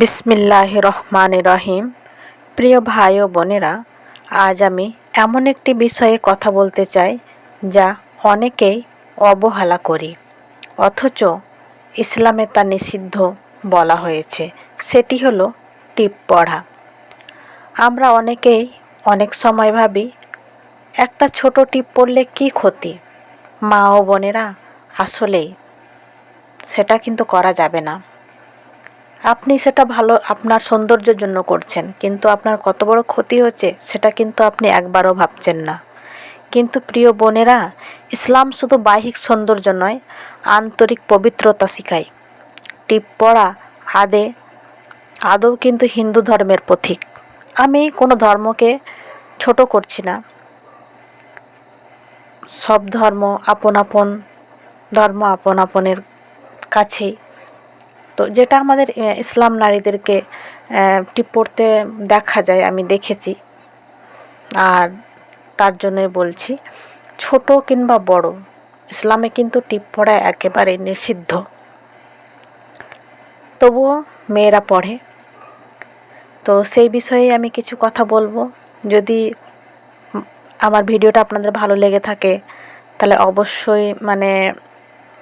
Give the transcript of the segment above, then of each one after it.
বিসমিল্লাহ রহমান রহিম। প্রিয় ভাই ও বোনেরা, আজ আমি এমন একটি বিষয়ে কথা বলতে চাই, যা অনেকেই অবহেলা করি। অথচ ইসলামে তা নিষিদ্ধ বলা হয়েছে। সেটি হলো টিপ পড়া। আমরা অনেকেই অনেক সময় ভাবি, একটা ছোট টিপ পড়লে কি ক্ষতি? মা ও বোনেরা, আসলেই সেটা কিন্তু করা যাবে না। আপনি সেটা ভালো আপনার সৌন্দর্যের জন্য করছেন, কিন্তু আপনার কত বড় ক্ষতি হচ্ছে সেটা কিন্তু আপনি একবারও ভাবছেন না। কিন্তু প্রিয় বোনেরা, ইসলাম শুধু বাহ্যিক সৌন্দর্য নয়, আন্তরিক পবিত্রতা শিখায়। টিপ পড়া, আদে, আদৌ কিন্তু হিন্দু ধর্মের পথিক। আমি কোনো ধর্মকে ছোট করছি না। সব ধর্ম আপন আপন, ধর্ম আপন আপনের কাছেই। তো যেটা আমাদের ইসলাম নারীদেরকে পড়তে দেখা যায়, আমি দেখেছি। আর তার জন্যই বলছি, ছোট কিংবা বড়, ইসলামে কিন্তু টিপ পড়া একেবারে নিষিদ্ধ। তবুও মেয়েরা পড়ে। তো সেই বিষয়ে আমি কিছু কথা বলব। যদি আমার ভিডিওটা আপনাদের ভালো লেগে থাকে, তাহলে অবশ্যই মানে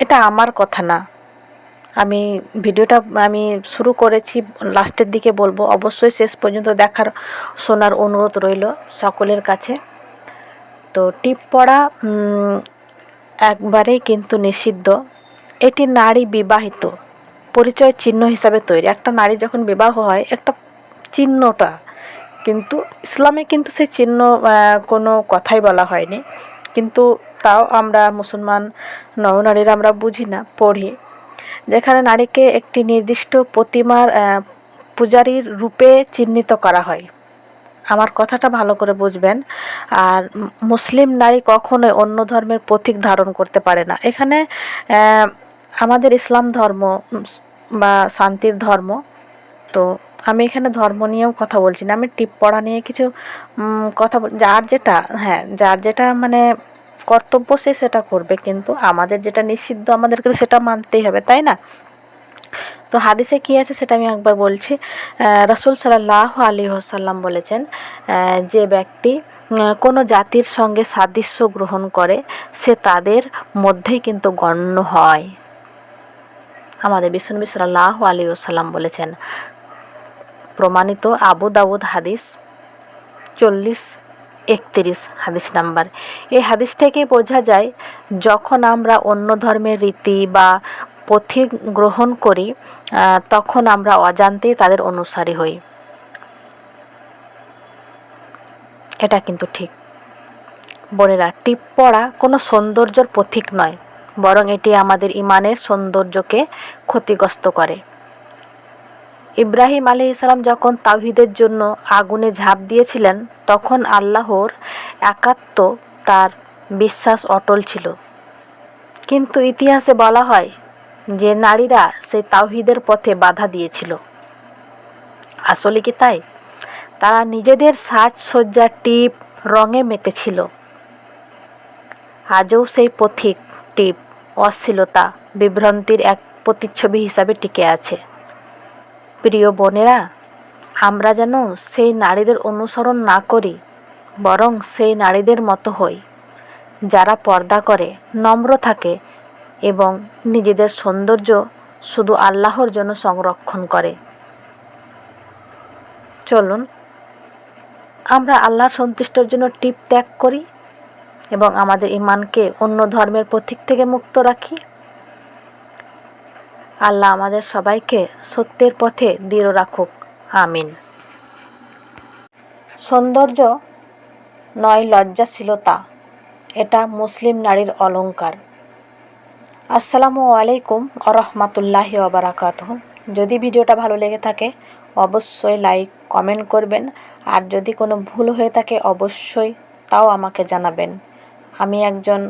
এটা আমার কথা না। আমি ভিডিওটা আমি শুরু করেছি, লাস্টের দিকে বলব। অবশ্যই শেষ পর্যন্ত দেখার শোনার অনুরোধ রইল সকলের কাছে। তো টিপ পড়া একবারেই কিন্তু নিষিদ্ধ। এটি নারী বিবাহিত। পরিচয় চিহ্ন হিসাবে তৈরি। একটা নারী যখন বিবাহ হয়, একটা চিহ্নটা কিন্তু ইসলামে কিন্তু সেই চিহ্ন কোনো কথাই বলা হয়নি। কিন্তু তাও আমরা মুসলমান নরনারীরা আমরা বুঝি না, পড়ি। যেখানে নারীকে একটি নির্দিষ্ট প্রতিমার পূজারীর রূপে চিহ্নিত করা হয়। আমার কথাটা ভালো করে বুঝবেন। আর মুসলিম নারী কখনোই অন্য ধর্মের প্রতীক ধারণ করতে পারে না। এখানে আমাদের ইসলাম ধর্ম বা শান্তির ধর্ম, তো আমি এখানে ধর্ম নিয়েও কথা বলছি না। আমি টিপ পড়া নিয়ে কিছু কথা যার যেটা হ্যাঁ যার যেটা মানে কর্তব্য সে সেটা করবে, কিন্তু আমাদের যেটা নিষিদ্ধ আমাদেরকে তো সেটা মানতেই হবে, তাই না? তো হাদিসে কী আছে সেটা আমি একবার বলছি। রসুল সাল্লাহ আলী হাসাল্লাম বলেছেন যে ব্যক্তি কোনো জাতির সঙ্গে সাদৃশ্য গ্রহণ করে, সে তাদের মধ্যেই কিন্তু গণ্য হয়। আমাদের বিশ্বনবী সাল্লাহ আলী সাল্লাম বলেছেন, প্রমাণিত আবু দাউদ হাদিস চল্লিশ একত্রিশ হাদিস নাম্বার। এই হাদিস থেকে বোঝা যায়, যখন আমরা অন্য ধর্মের রীতি বা পথিক গ্রহণ করি তখন আমরা অজান্তেই তাদের অনুসারী হই। এটা কিন্তু ঠিক। বোনেরা, টিপ পড়া কোনো সৌন্দর্যর পথিক নয়, বরং এটি আমাদের ইমানের সৌন্দর্যকে ক্ষতিগ্রস্ত করে। ইব্রাহিম আলি ইসলাম যখন তাওহিদের জন্য আগুনে ঝাঁপ দিয়েছিলেন, তখন আল্লাহর একাত্ম তার বিশ্বাস অটল ছিল। কিন্তু ইতিহাসে বলা হয় যে নারীরা সেই তাওহিদের পথে বাধা দিয়েছিল। আসলে কি তাই? তারা নিজেদের সাজসজ্জা টিপ রঙে মেতেছিল। আজও সেই পথিক টিপ, অশ্লীলতা, বিভ্রান্তির এক প্রতিচ্ছবি হিসাবে টিকে আছে। প্রিয় বোনেরা, আমরা যেন সেই নারীদের অনুসরণ না করি, বরং সেই নারীদের মতো হই, যারা পর্দা করে, নম্র থাকে এবং নিজেদের সৌন্দর্য শুধু আল্লাহর জন্য সংরক্ষণ করে। চলুন, আমরা আল্লাহর সন্তুষ্টর জন্য টিপ ত্যাগ করি এবং আমাদের ইমানকে অন্য ধর্মের প্রতীক থেকে মুক্ত রাখি। আল্লাহ আমাদের সবাইকে সত্যের পথে দৃঢ় রাখুক। আমিন। সৌন্দর্য নয় লজ্জাশীলতা, এটা মুসলিম নারীর অলঙ্কার আসসালামু আলাইকুম আরহামাতুল্লাহি ওবরাকাত যদি ভিডিওটা ভালো লেগে থাকে, অবশ্যই লাইক, কমেন্ট করবেন। আর যদি কোনো ভুল হয়ে থাকে, অবশ্যই তাও আমাকে জানাবেন। আমি একজন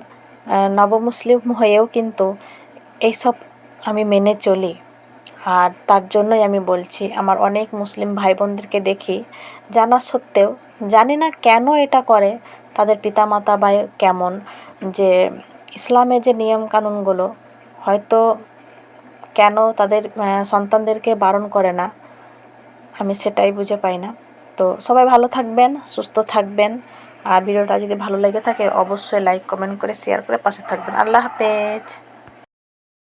নবমুসলিম হয়েও কিন্তু এইসব আমি মেনে চলি। আর তার জন্যই আমি বলছি, আমার অনেক মুসলিম ভাই বোনদেরকে দেখি, জানা সত্ত্বেও জানি না কেন এটা করে, তাদের পিতামাতা বা কেমন, যে ইসলামে যে নিয়মকানুনগুলো, হয়তো কেন তাদের সন্তানদেরকে বারণ করে না। আমি সেটাই বুঝে পাই না। তো সবাই ভালো থাকবেন, সুস্থ থাকবেন। আর ভিডিওটা যদি ভালো লেগে থাকে, অবশ্যই লাইক কমেন্ট করে শেয়ার করে পাশে থাকবেন। আল্লাহ হাফেজ।